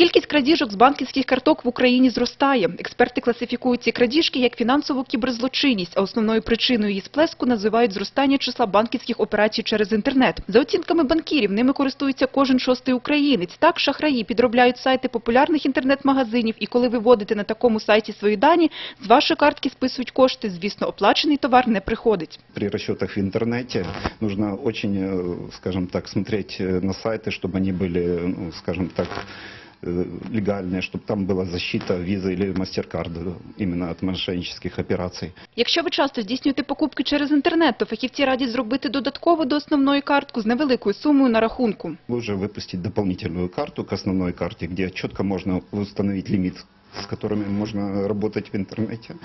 Кількість крадіжок з банківських карток в Україні зростає. Експерти класифікують ці крадіжки як фінансову кіберзлочинність, а основною причиною її сплеску називають зростання числа банківських операцій через інтернет. За оцінками банкірів, ними користується кожен шостий українець. Так, шахраї підробляють сайти популярних інтернет-магазинів, і коли ви вводите на такому сайті свої дані, з вашої картки списують кошти. Звісно, оплачений товар не приходить. При расчетах в интернете нужно очень, э, скажем так, смотреть э, на сайты, чтобы они были, ну, скажем так, э, легальные, чтобы там была защита визы или MasterCard именно от мошеннических операций. Якщо ви часто здійснюєте покупки через інтернет, то фахівці радять зробити додатково до основної картку з невеликою сумою на рахунку. Лучше выпустить дополнительную карту к основной карте, где четко можно установить лимит с которыми можно работать в интернете,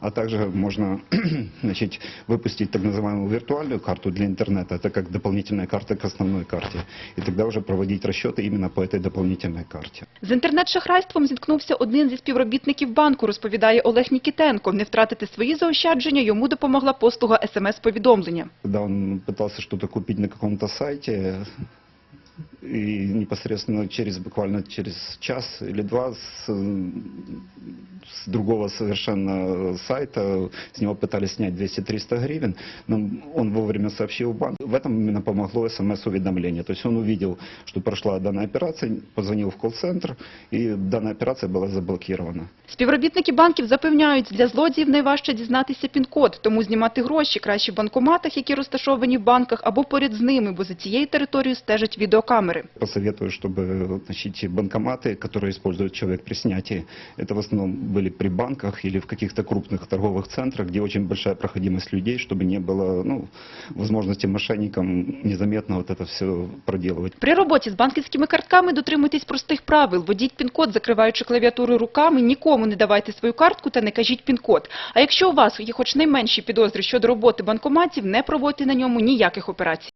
а также можно значит, выпустить так называемую виртуальную карту для интернета, это как дополнительная карта к основной карте, и тогда уже проводить расчеты именно по этой дополнительной карте. З інтернет-шахрайством зіткнувся один зі співробітників банку, розповідає Олег Нікітенко. Не втратити свої заощадження йому допомогла послуга СМС-повідомлення. Когда он пытался что-то купить на каком-то сайте, и непосредственно через буквально через час или два с, э, с другого совершенно сайта с него пытались снять 200-300 гривен, но он вовремя сообщил в банк. В этом именно помогло смс-уведомление. То есть он увидел, что прошла данная операция, позвонил в колл-центр, и данная операция была заблокирована. Співробітники банків запевняють, для злодіїв найважче дізнатися пін-код, тому знімати гроші краще в банкоматах, які розташовані в банках, або поряд з ними, бо за цією територією стежать відеокамери. Посоветую, чтобы значит, банкоматы, которые использует человек при снятии, это в основном были при банках или в каких-то крупных торговых центрах, где очень большая проходимость людей, чтобы не было ну, возможности мошенникам незаметно вот это все проделывать. При роботі з банківськими картками дотримуйтесь простих правил. Вводіть пін-код, закриваючи клавіатуру руками, нікому не давайте свою картку та не кажіть пін-код. А якщо у вас є хоч найменші підозри щодо роботи банкоматів, не проводьте на ньому ніяких операцій.